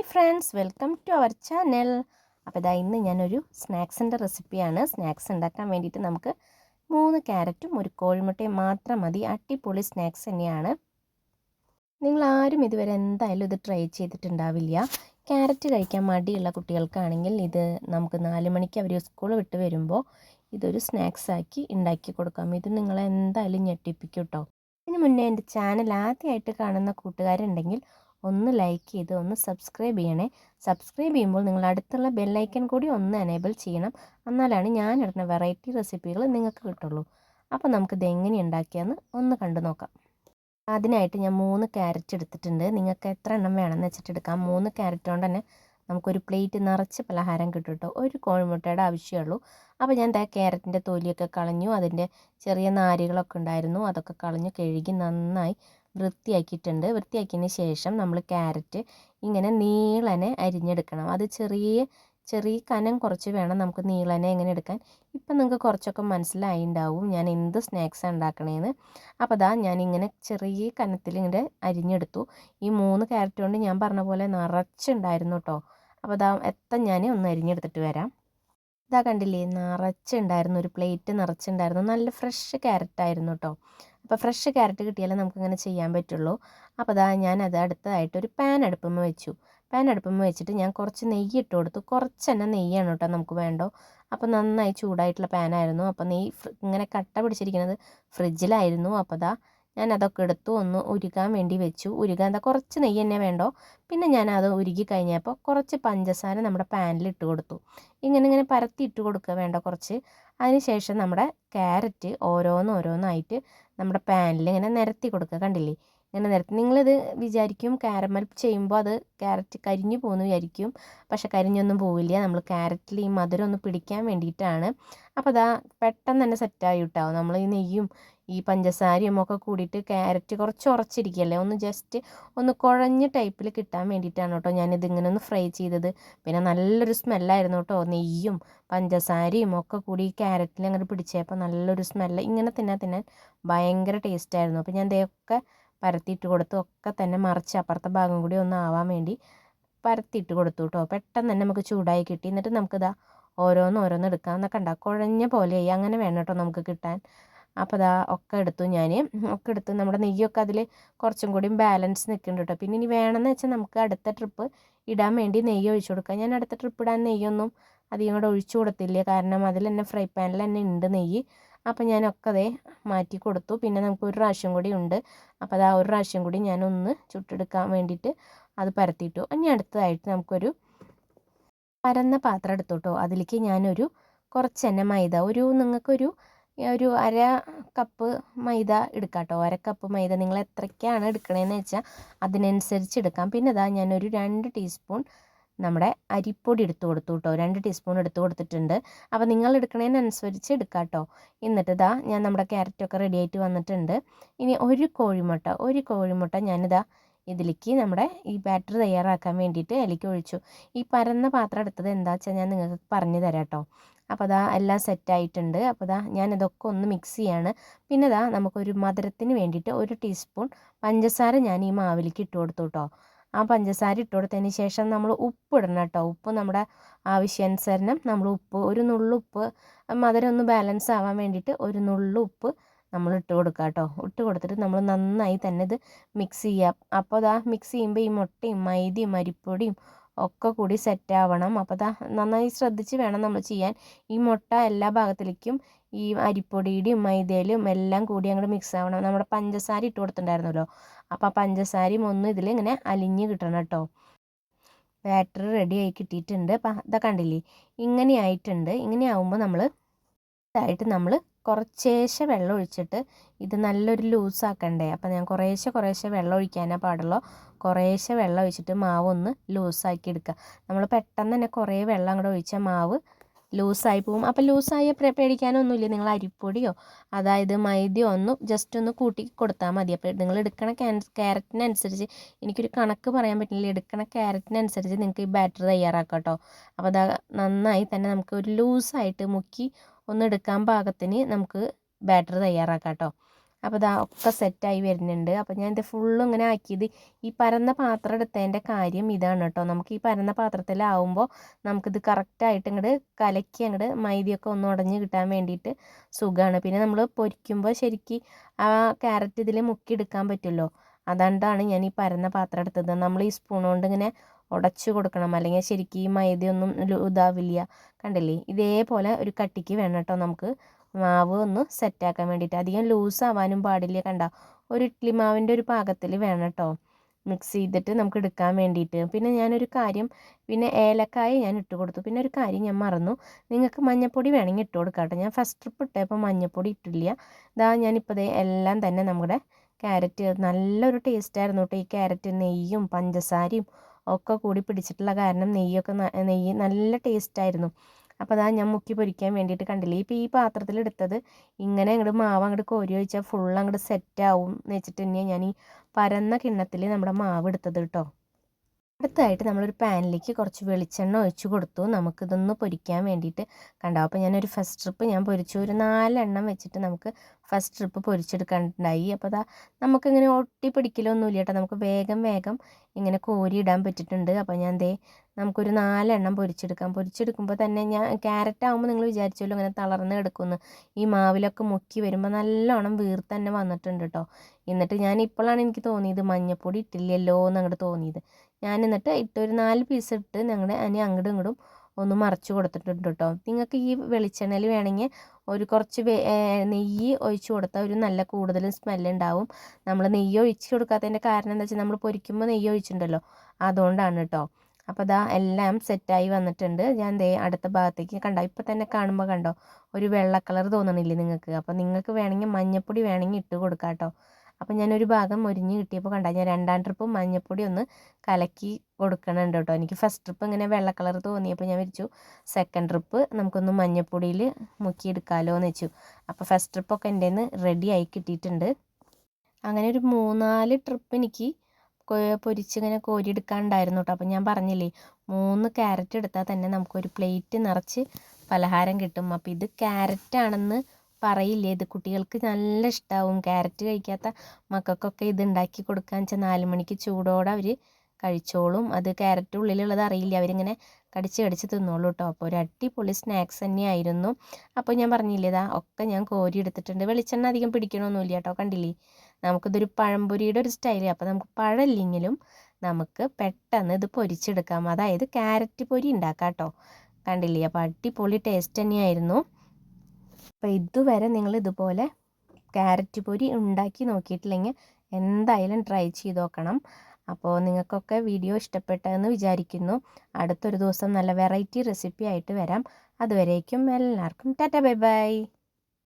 Hi friends welcome to our channel. അപ്പോൾ ഇതാ ഇന്ന് ഞാനൊരു സ്നാക്സിന്റെ റെസിപ്പിയാണ്. സ്നാക്സ് ഉണ്ടാക്കാൻ വേണ്ടിയിട്ട് നമുക്ക് മൂന്ന് ക്യാരറ്റും ഒരു കോഴിമുട്ടയും മാത്രം മതി. അടിപൊളി സ്നാക്സ് തന്നെയാണ്. നിങ്ങൾ ആരും ഇതുവരെ എന്തായാലും ഇത് ട്രൈ ചെയ്തിട്ടുണ്ടാവില്ല. ക്യാരറ്റ് കഴിക്കാൻ മടിയുള്ള കുട്ടികൾക്കാണെങ്കിൽ ഇത് നമുക്ക് നാല് മണിക്ക് അവർ സ്കൂൾ വിട്ട് വരുമ്പോൾ ഇതൊരു സ്നാക്സ് ആക്കി ഉണ്ടാക്കി കൊടുക്കാം. ഇത് നിങ്ങളെ എന്തായാലും ഞെട്ടിപ്പിക്കും കേട്ടോ ഇതിന് മുന്നേ എന്റെ ചാനൽ ആദ്യമായിട്ട് കാണുന്ന കൂട്ടുകാരുണ്ടെങ്കിൽ ഒന്ന് ലൈക്ക് ചെയ്ത് ഒന്ന് സബ്സ്ക്രൈബ് ചെയ്യണേ. സബ്സ്ക്രൈബ് ചെയ്യുമ്പോൾ നിങ്ങൾ അടുത്തുള്ള ബെല്ലൈക്കൻ കൂടി ഒന്ന് എനേബിൾ ചെയ്യണം. എന്നാലാണ് ഞാൻ ഇടുന്ന വെറൈറ്റി റെസിപ്പികൾ നിങ്ങൾക്ക് കിട്ടുള്ളൂ. അപ്പോൾ നമുക്കിത് എങ്ങനെ ഉണ്ടാക്കിയെന്ന് ഒന്ന് കണ്ടു നോക്കാം. അതിനായിട്ട് ഞാൻ മൂന്ന് ക്യാരറ്റ് എടുത്തിട്ടുണ്ട്. നിങ്ങൾക്ക് എത്ര എണ്ണം വേണമെന്ന് വെച്ചിട്ട് എടുക്കാം. മൂന്ന് ക്യാരറ്റ് കൊണ്ട് തന്നെ നമുക്കൊരു പ്ലേറ്റ് നിറച്ച് പലഹാരം കിട്ടും കേട്ടോ ഒരു കോഴിമുട്ടയുടെ ആവശ്യമുള്ളൂ. അപ്പോൾ ഞാൻ ദാ ക്യാരറ്റിന്റെ തൊലിയൊക്കെ കളഞ്ഞു. അതിന്റെ ചെറിയ നാരുകളൊക്കെ ഉണ്ടായിരുന്നു. അതൊക്കെ കളഞ്ഞു കഴുകി നന്നായി വൃത്തിയാക്കിയിട്ടുണ്ട്. വൃത്തിയാക്കിയതിന് ശേഷം നമ്മൾ ക്യാരറ്റ് ഇങ്ങനെ നീളനെ അരിഞ്ഞെടുക്കണം. അത് ചെറിയ ചെറിയ കനം കുറച്ച് വേണം നമുക്ക് നീളനെ എങ്ങനെ എടുക്കാൻ. ഇപ്പം നിങ്ങൾക്ക് കുറച്ചൊക്കെ മനസ്സിലായി ഉണ്ടാവും ഞാൻ എന്ത് സ്നാക്സ് ഉണ്ടാക്കണേന്ന്. അപ്പോൾ അതാ ഞാനിങ്ങനെ ചെറിയ കനത്തിൽ ഇങ്ങനെ അരിഞ്ഞെടുത്തു. ഈ മൂന്ന് ക്യാരറ്റ് കൊണ്ട് ഞാൻ പറഞ്ഞ പോലെ നിറച്ചുണ്ടായിരുന്നു കേട്ടോ. അപ്പോൾ അതാ എത്ര ഞാൻ ഒന്ന് അരിഞ്ഞെടുത്തിട്ട് വരാം. ഇതാ കണ്ടില്ലേ നിറച്ചുണ്ടായിരുന്നു ഒരു പ്ലേറ്റ് നിറച്ചുണ്ടായിരുന്നു. നല്ല ഫ്രഷ് ക്യാരറ്റ് ആയിരുന്നു കേട്ടോ. അപ്പോൾ ഫ്രഷ് ക്യാരറ്റ് കിട്ടിയാലേ നമുക്കിങ്ങനെ ചെയ്യാൻ പറ്റുള്ളൂ. അപ്പോൾ അതാ ഞാനത് അടുത്തതായിട്ട് ഒരു പാൻ അടുപ്പമ്മ വെച്ചു. പാൻ അടുപ്പമ്മ വെച്ചിട്ട് ഞാൻ കുറച്ച് നെയ്യ് ഇട്ട് കൊടുത്തു. കുറച്ച് തന്നെ നെയ്യാണ് കേട്ടോ നമുക്ക് വേണ്ടോ. അപ്പോൾ നന്നായി ചൂടായിട്ടുള്ള പാനായിരുന്നു അപ്പോൾ നെയ്യ് ഇങ്ങനെ കട്ട പിടിച്ചിരിക്കുന്നത് ഫ്രിഡ്ജിലായിരുന്നു. അപ്പോൾ അതാ ഞാൻ അതൊക്കെ എടുത്തു ഒന്ന് ഉരുകാൻ വേണ്ടി വെച്ചു. ഉരുകാൻ എന്താ കുറച്ച് നെയ്യ് തന്നെ വേണ്ടോ. പിന്നെ ഞാൻ അത് ഉരുകി കഴിഞ്ഞപ്പോൾ കുറച്ച് പഞ്ചസാര നമ്മുടെ പാനിൽ ഇട്ട് കൊടുത്തു. ഇങ്ങനെ ഇങ്ങനെ പരത്തി ഇട്ട് കൊടുക്കുക വേണ്ട കുറച്ച്. അതിനുശേഷം നമ്മുടെ ക്യാരറ്റ് ഓരോന്നോരോന്നായിട്ട് നമ്മുടെ പാനിൽ ഇങ്ങനെ നിരത്തി കൊടുക്കുക കണ്ടില്ലേ? ഇങ്ങനെ നിരത്തി. നിങ്ങളിത് വിചാരിക്കും കാരമൽ ചെയ്യുമ്പോൾ അത് ക്യാരറ്റ് കരിഞ്ഞു പോകുന്നു വിചാരിക്കും. പക്ഷെ കരിഞ്ഞൊന്നും പോവില്ല. നമ്മൾ ക്യാരറ്റിൽ ഈ മധുരം ഒന്ന് പിടിക്കാൻ വേണ്ടിയിട്ടാണ്. അപ്പോൾ അതാ പെട്ടെന്ന് തന്നെ സെറ്റായി കിട്ടാവും. നമ്മൾ ഈ നെയ്യും ഈ പഞ്ചസാരയും ഒക്കെ കൂടിയിട്ട് ക്യാരറ്റ് കുറച്ച് ഉറച്ചിരിക്കുകയല്ലേ? ഒന്ന് ജസ്റ്റ് ഒന്ന് കുഴഞ്ഞ ടൈപ്പിൽ കിട്ടാൻ വേണ്ടിയിട്ടാണ് കേട്ടോ ഞാനിത് ഇങ്ങനെ ഒന്ന് ഫ്രൈ ചെയ്തത്. പിന്നെ നല്ലൊരു സ്മെല്ലായിരുന്നു കേട്ടോ. നെയ്യും പഞ്ചസാരയും ഒക്കെ കൂടി ഈ ക്യാരറ്റിൽ അങ്ങനെ പിടിച്ചപ്പോൾ നല്ലൊരു സ്മെല്ല് ഇങ്ങനെ തിന്നാൻ തിന്നാൻ ഭയങ്കര ടേസ്റ്റായിരുന്നു അപ്പോൾ ഞാൻ ഇതൊക്കെ പരത്തിയിട്ട് കൊടുത്തു. ഒക്കെ തന്നെ മറിച്ച് അപ്പുറത്തെ ഭാഗം കൂടി ഒന്ന് ആവാൻ വേണ്ടി പരത്തിയിട്ട് കൊടുത്തു കേട്ടോ. പെട്ടെന്ന് തന്നെ നമുക്ക് ചൂടായി കിട്ടി. എന്നിട്ട് നമുക്കിതാ ഓരോന്ന് ഓരോന്ന് എടുക്കാം. എന്നൊക്കെ ഉണ്ടാകും കുഴഞ്ഞ പോലെയായി. അങ്ങനെ വേണം കേട്ടോ നമുക്ക് കിട്ടാൻ. അപ്പോൾ അതാ ഒക്കെ എടുത്തു ഞാൻ ഒക്കെ എടുത്തു. നമ്മുടെ നെയ്യൊക്കെ അതിൽ കുറച്ചും കൂടി ബാലൻസ് നിൽക്കുന്നുണ്ട് കേട്ടോ പിന്നെ ഇനി വേണമെന്ന് വെച്ചാൽ നമുക്ക് അടുത്ത ട്രിപ്പ് ഇടാൻ വേണ്ടി നെയ്യ് ഒഴിച്ചു കൊടുക്കാം. ഞാൻ അടുത്ത ട്രിപ്പ് ഇടാൻ നെയ്യൊന്നും അധികം കൂടെ ഒഴിച്ചു കൊടുത്തില്ല. കാരണം അതിൽ തന്നെ ഫ്രൈ പാനിൽ തന്നെ ഉണ്ട് നെയ്യ്. അപ്പോൾ ഞാനൊക്കെ അതേ മാറ്റി കൊടുത്തു. പിന്നെ നമുക്ക് ഒരു പ്രാവശ്യം കൂടി ഉണ്ട്. അപ്പോൾ അത് ആ ഒരു പ്രാവശ്യം കൂടി ഞാനൊന്ന് ചുട്ടെടുക്കാൻ വേണ്ടിയിട്ട് അത് പരത്തിയിട്ടു. ഇനി അടുത്തതായിട്ട് നമുക്കൊരു പരന്ന പാത്രം എടുത്തു കേട്ടോ അതിലേക്ക് ഞാനൊരു കുറച്ച് തന്നെ മൈദ. ഒരു നിങ്ങൾക്കൊരു ഒരു അര കപ്പ് മൈദ എടുക്കാം കേട്ടോ അര കപ്പ് മൈദ നിങ്ങൾ എത്രയ്ക്കാണ് എടുക്കണതെന്ന് വെച്ചാൽ അതിനനുസരിച്ച് എടുക്കാം. പിന്നെ ഇതാ ഞാനൊരു രണ്ട് ടീസ്പൂൺ നമ്മുടെ അരിപ്പൊടി എടുത്തു കൊടുത്തു കേട്ടോ രണ്ട് ടീസ്പൂൺ എടുത്തു കൊടുത്തിട്ടുണ്ട്. അപ്പോൾ നിങ്ങൾ എടുക്കണതിനനുസരിച്ച് എടുക്കാം കേട്ടോ എന്നിട്ട് ഇതാ ഞാൻ നമ്മുടെ ക്യാരറ്റൊക്കെ റെഡി ആയിട്ട് വന്നിട്ടുണ്ട്. ഇനി ഒരു കോഴിമുട്ട ഒരു കോഴിമുട്ട ഞാനിതാ ഇതിലേക്ക് നമ്മുടെ ഈ ബാറ്റർ തയ്യാറാക്കാൻ വേണ്ടിയിട്ട് അതിലേക്ക് ഒഴിച്ചു. ഈ പരന്ന പാത്രം എടുത്തത് എന്താ വെച്ചാൽ ഞാൻ നിങ്ങൾക്ക് പറഞ്ഞു തരാം കേട്ടോ അപ്പോൾ അതാ എല്ലാം സെറ്റായിട്ടുണ്ട്. അപ്പോൾ അതാ ഞാനിതൊക്കെ ഒന്ന് മിക്സ് ചെയ്യാണ്. പിന്നെ ഇതാ നമുക്കൊരു മധുരത്തിന് വേണ്ടിയിട്ട് ഒരു ടീസ്പൂൺ പഞ്ചസാര ഞാൻ ഈ മാവിലേക്ക് ഇട്ട് കൊടുത്തു കേട്ടോ ആ പഞ്ചസാര ഇട്ട് കൊടുത്തതിന് ശേഷം നമ്മൾ ഉപ്പ് ഇടണം കേട്ടോ ഉപ്പ് നമ്മുടെ ആവശ്യാനുസരണം നമ്മൾ ഉപ്പ് ഒരു നുള്ളുപ്പ് മധുരം ഒന്ന് ബാലൻസ് ആവാൻ വേണ്ടിയിട്ട് ഒരു നുള്ളുപ്പ് നമ്മൾ ഇട്ട് കൊടുക്കുക കേട്ടോ ഇട്ട് കൊടുത്തിട്ട് നമ്മൾ നന്നായി തന്നെ ഇത് മിക്സ് ചെയ്യുക അപ്പോൾ അതാ മിക്സ് ചെയ്യുമ്പോൾ ഈ മുട്ടയും മൈദയും അരിപ്പൊടിയും ഒക്കെ കൂടി സെറ്റ് ആവണം. അപ്പോൾ ദാ നന്നായി ശ്രദ്ധിച്ച് വേണം നമ്മൾ ചെയ്യാൻ. ഈ മുട്ട എല്ലാ ഭാഗത്തിലേക്കും ഈ അരിപ്പൊടിയുടെയും മൈദയിലും എല്ലാം കൂടി അങ്ങോട്ട് മിക്സ് ആവണം. നമ്മുടെ പഞ്ചസാര ഇട്ട് കൊടുത്തിട്ടുണ്ടായിരുന്നല്ലോ. അപ്പോൾ പഞ്ചസാരയും ഒന്ന് ഇതിൽ ഇങ്ങനെ അലിഞ്ഞ് കിട്ടണം കേട്ടോ. ബാറ്റർ റെഡി ആയി കിട്ടിയിട്ടുണ്ട്. അപ്പം ഇതാ കണ്ടില്ലേ? ഇങ്ങനെ ആയിട്ടുണ്ട്. ഇങ്ങനെ ആവുമ്പോൾ നമ്മൾ ഇതായിട്ട് നമ്മൾ കുറച്ചേശ്ശെ വെള്ളം ഒഴിച്ചിട്ട് ഇത് നല്ലൊരു ലൂസാക്കണ്ടേ. അപ്പം ഞാൻ കുറേശ്ശെ കുറേശ്ശെ വെള്ളം ഒഴിക്കാനേ പാടുള്ളൂ. കുറേശ്ശെ വെള്ളം ഒഴിച്ചിട്ട് മാവ് ഒന്ന് ലൂസാക്കി എടുക്കുക നമ്മൾ പെട്ടെന്ന് തന്നെ കുറേ വെള്ളം കൂടെ ഒഴിച്ചാൽ മാവ് ലൂസായി പോവും. അപ്പോൾ ലൂസായ പേടിക്കാനൊന്നുമില്ല. നിങ്ങൾ അരിപ്പൊടിയോ അതായത് മൈദയോ ഒന്ന് ജസ്റ്റ് ഒന്ന് കൂട്ടി കൊടുത്താൽ മതി. അപ്പോൾ നിങ്ങൾ എടുക്കണ ക്യാരറ്റിനനുസരിച്ച് എനിക്കൊരു കണക്ക് പറയാൻ പറ്റില്ല. എടുക്കണ ക്യാരറ്റിനനുസരിച്ച് നിങ്ങൾക്ക് ഈ ബാറ്റർ തയ്യാറാക്കാം കേട്ടോ. അപ്പോൾ അതാ നന്നായി തന്നെ നമുക്ക് ഒരു ലൂസായിട്ട് മുക്കി ഒന്ന് എടുക്കാൻ പാകത്തിന് നമുക്ക് ബാറ്റർ തയ്യാറാക്കാം കേട്ടോ അപ്പോൾ ഇതാ ഒക്കെ സെറ്റായി വരുന്നുണ്ട്. അപ്പോൾ ഞാൻ ഇത് ഫുള്ളും ഇങ്ങനെ ആക്കിയത് ഈ പരന്ന പാത്രം എടുത്തതിന്റെ കാര്യം ഇതാണ് കേട്ടോ. നമുക്ക് ഈ പരന്ന പാത്രത്തിലാവുമ്പോൾ നമുക്കിത് കറക്റ്റായിട്ട് ഇങ്ങോട്ട് കലക്കി അങ്ങോട്ട് മൈദയൊക്കെ ഒന്ന് ഉടഞ്ഞ് കിട്ടാൻ വേണ്ടിയിട്ട് സുഖമാണ് പിന്നെ നമ്മൾ പൊരിക്കുമ്പോൾ ശരിക്ക് ആ ക്യാരറ്റ് ഇതിൽ മുക്കിയെടുക്കാൻ പറ്റുമല്ലോ? അതുകൊണ്ടാണ് ഞാൻ ഈ പരന്ന പാത്രം എടുത്തത്. നമ്മൾ ഈ സ്പൂൺ കൊണ്ട് ഇങ്ങനെ ഉടച്ചു കൊടുക്കണം. അല്ലെങ്കിൽ ശരിക്കും ഈ മൈദയൊന്നും ഇതാവില്ല. കണ്ടില്ലേ? ഇതേപോലെ ഒരു കട്ടിക്ക് വേണം കേട്ടോ നമുക്ക് മാവ് ഒന്ന് സെറ്റാക്കാൻ വേണ്ടിയിട്ട്. അധികം ലൂസ് ആവാനും പാടില്ല കണ്ട. ഒരു ഇഡ്ഡലി മാവിന്റെ ഒരു പാകത്തിൽ വേണം കേട്ടോ. മിക്സ് ചെയ്തിട്ട് നമുക്ക് എടുക്കാൻ വേണ്ടിയിട്ട്. പിന്നെ ഞാനൊരു കാര്യം പിന്നെ ഏലക്കായ ഞാൻ ഇട്ട് കൊടുത്തു. പിന്നെ ഒരു കാര്യം ഞാൻ മറന്നു. നിങ്ങൾക്ക് മഞ്ഞപ്പൊടി വേണമെങ്കിൽ ഇട്ട് കൊടുക്കാം ഞാൻ ഫസ്റ്റ് ട്രിപ്പ് ഇട്ടപ്പോൾ മഞ്ഞപ്പൊടി ഇട്ടില്ല. ഇതാ ഞാനിപ്പോൾ എല്ലാം തന്നെ നമ്മുടെ ക്യാരറ്റ് നല്ലൊരു ടേസ്റ്റായിരുന്നു കേട്ടോ. ഈ ക്യാരറ്റ് നെയ്യും പഞ്ചസാരയും ഒക്കെ കൂടി പിടിച്ചിട്ടുള്ള കാരണം നെയ്യൊക്കെ നെയ്യ് നല്ല ടേസ്റ്റായിരുന്നു അപ്പോൾ അതാ ഞാൻ മുക്കി പൊരിക്കാൻ വേണ്ടിയിട്ട് കണ്ടില്ല? ഇപ്പോൾ ഈ പാത്രത്തിൽ എടുത്തത് ഇങ്ങനെ അങ്ങോട്ട് മാവ് അങ്ങോട്ട് കോരി ഒഴിച്ചാൽ ഫുൾ അങ്ങോട്ട് സെറ്റാവും എന്ന് വെച്ചിട്ട് തന്നെയാണ് ഞാൻ ഈ പരന്ന കിണ്ണത്തിൽ നമ്മുടെ മാവ് എടുത്തത് കേട്ടോ അടുത്തതായിട്ട് നമ്മളൊരു പാനിലേക്ക് കുറച്ച് വെളിച്ചെണ്ണ ഒഴിച്ച് കൊടുത്തു. നമുക്കിതൊന്ന് പൊരിക്കാൻ വേണ്ടിയിട്ട്. കണ്ടാവും അപ്പോൾ ഞാനൊരു ഫസ്റ്റ് ട്രിപ്പ് ഞാൻ പൊരിച്ചു. ഒരു നാലെണ്ണം വെച്ചിട്ട് നമുക്ക് ഫസ്റ്റ് ട്രിപ്പ് പൊരിച്ചെടുക്കാനുണ്ടായി. അപ്പോൾ അതാ നമുക്കിങ്ങനെ ഒട്ടി പിടിക്കലൊന്നുമില്ല കേട്ടോ. നമുക്ക് വേഗം വേഗം ഇങ്ങനെ കോരി ഇടാൻ പറ്റിയിട്ടുണ്ട്. അപ്പോൾ ഞാൻ ദേ നമുക്കൊരു നാലെണ്ണം പൊരിച്ചെടുക്കാം. പൊരിച്ചെടുക്കുമ്പോൾ തന്നെ ഞാൻ ക്യാരറ്റ് ആകുമ്പോൾ നിങ്ങൾ വിചാരിച്ചല്ലോ ഇങ്ങനെ തളർന്ന് കിടക്കുമെന്ന് ഈ മാവിലൊക്കെ മുക്കി വരുമ്പോൾ നല്ലോണം വീർത്ത് തന്നെ വന്നിട്ടുണ്ട് കേട്ടോ. എന്നിട്ട് ഞാൻ ഇപ്പോഴാണ് എനിക്ക് തോന്നിയത് മഞ്ഞപ്പൊടി ഇട്ടില്ലല്ലോ എന്ന് അങ്ങോട്ട് തോന്നിയത്. ഞാൻ എന്നിട്ട് ഇട്ടൊരു നാല് പീസ് ഇട്ട് ഞങ്ങളുടെ അനി അങ്ങോട്ടും ഇങ്ങോട്ടും ഒന്ന് മറച്ച് കൊടുത്തിട്ടുണ്ട് കേട്ടോ നിങ്ങൾക്ക് ഈ വെളിച്ചെണ്ണയിൽ വേണമെങ്കിൽ ഒരു കുറച്ച് നെയ്യ് ഒഴിച്ച് കൊടുത്താൽ ഒരു നല്ല കൂടുതലും സ്മെല്ലുണ്ടാവും നമ്മൾ നെയ്യ് ഒഴിച്ച് കൊടുക്കാത്തതിന്റെ കാരണം എന്താ വെച്ചാൽ നമ്മൾ പൊരിക്കുമ്പോൾ നെയ്യ് ഒഴിച്ചിട്ടുണ്ടല്ലോ അതുകൊണ്ടാണ് കേട്ടോ അപ്പോൾ ഇതാ എല്ലാം സെറ്റായി വന്നിട്ടുണ്ട്. ഞാൻ ദേ അടുത്ത ഭാഗത്തേക്ക് കണ്ടോ ഇപ്പോൾ തന്നെ കാണുമ്പോൾ കണ്ടോ? ഒരു വെള്ള കളർ തോന്നണില്ലേ നിങ്ങൾക്ക്? അപ്പോൾ നിങ്ങൾക്ക് വേണമെങ്കിൽ മഞ്ഞപ്പൊടി വേണമെങ്കിൽ ഇട്ട് കൊടുക്കാം കേട്ടോ അപ്പോൾ ഞാനൊരു ഭാഗം മുരിഞ്ഞ് കിട്ടിയപ്പോൾ കണ്ട ഞാൻ രണ്ടാം ട്രിപ്പ് മഞ്ഞപ്പൊടി ഒന്ന് കലക്കി കൊടുക്കണുണ്ട് കേട്ടോ. എനിക്ക് ഫസ്റ്റ് ട്രിപ്പ് ഇങ്ങനെ വെള്ള കളർ തോന്നിയപ്പോൾ ഞാൻ വിരിച്ചു. സെക്കൻഡ് ട്രിപ്പ് നമുക്കൊന്ന് മഞ്ഞൾപ്പൊടിയിൽ മുക്കിയെടുക്കാമല്ലോ എന്ന് വെച്ചു. അപ്പോൾ ഫസ്റ്റ് ട്രിപ്പൊക്കെ എന്റെ നിന്ന് റെഡി ആയി കിട്ടിയിട്ടുണ്ട്. അങ്ങനെ ഒരു മൂന്നാൽ ട്രിപ്പ് എനിക്ക് പൊരിച്ചിങ്ങനെ കോരിയെടുക്കാണ്ടായിരുന്നു കേട്ടോ. അപ്പം ഞാൻ പറഞ്ഞില്ലേ മൂന്ന് ക്യാരറ്റ് എടുത്താൽ തന്നെ നമുക്കൊരു പ്ലേറ്റ് നിറച്ച് പലഹാരം കിട്ടും. അപ്പോൾ ഇത് ക്യാരറ്റ് ആണെന്ന് പറയില്ലേ ഇത് കുട്ടികൾക്ക് നല്ല ഇഷ്ടമാവും ക്യാരറ്റ് കഴിക്കാത്ത മക്കൾക്കൊക്കെ ഇത് ഉണ്ടാക്കി കൊടുക്കാന്ന് വെച്ചാൽ നാല് മണിക്ക് ചൂടോടെ അവർ കഴിച്ചോളും. അത് ക്യാരറ്റ് ഉള്ളിലുള്ളത് അറിയില്ല. അവരിങ്ങനെ കടിച്ച് കടിച്ച് തിന്നോളൂ കേട്ടോ. അപ്പോൾ ഒരു അടിപൊളി സ്നാക്സ് തന്നെയായിരുന്നു. അപ്പോൾ ഞാൻ പറഞ്ഞില്ലേ ഇതാ ഒക്കെ ഞാൻ കോരി എടുത്തിട്ടുണ്ട്. വെളിച്ചെണ്ണ അധികം പിടിക്കണമൊന്നുമില്ല കേട്ടോ. കണ്ടില്ലേ? നമുക്കിതൊരു പഴംപൊരിയുടെ ഒരു സ്റ്റൈൽ അപ്പോൾ നമുക്ക് പഴമില്ലെങ്കിലും നമുക്ക് പെട്ടെന്ന് ഇത് പൊരിച്ചെടുക്കാം. അതായത് ക്യാരറ്റ് പൊരി ഉണ്ടാക്കാം കേട്ടോ. കണ്ടില്ലേ? അപ്പോൾ അടിപൊളി ടേസ്റ്റ് തന്നെയായിരുന്നു. അപ്പോൾ ഇതുവരെ നിങ്ങൾ ഇതുപോലെ ക്യാരറ്റ് പൊരി ഉണ്ടാക്കി നോക്കിയിട്ടില്ലെങ്കിൽ എന്തായാലും ട്രൈ ചെയ്ത് നോക്കണം. അപ്പോൾ നിങ്ങൾക്കൊക്കെ വീഡിയോ ഇഷ്ടപ്പെട്ടതെന്ന് വിചാരിക്കുന്നു. അടുത്തൊരു ദിവസം നല്ല വെറൈറ്റി റെസിപ്പി ആയിട്ട് വരാം. അതുവരേക്കും എല്ലാവർക്കും ടാറ്റ ബൈ ബൈ.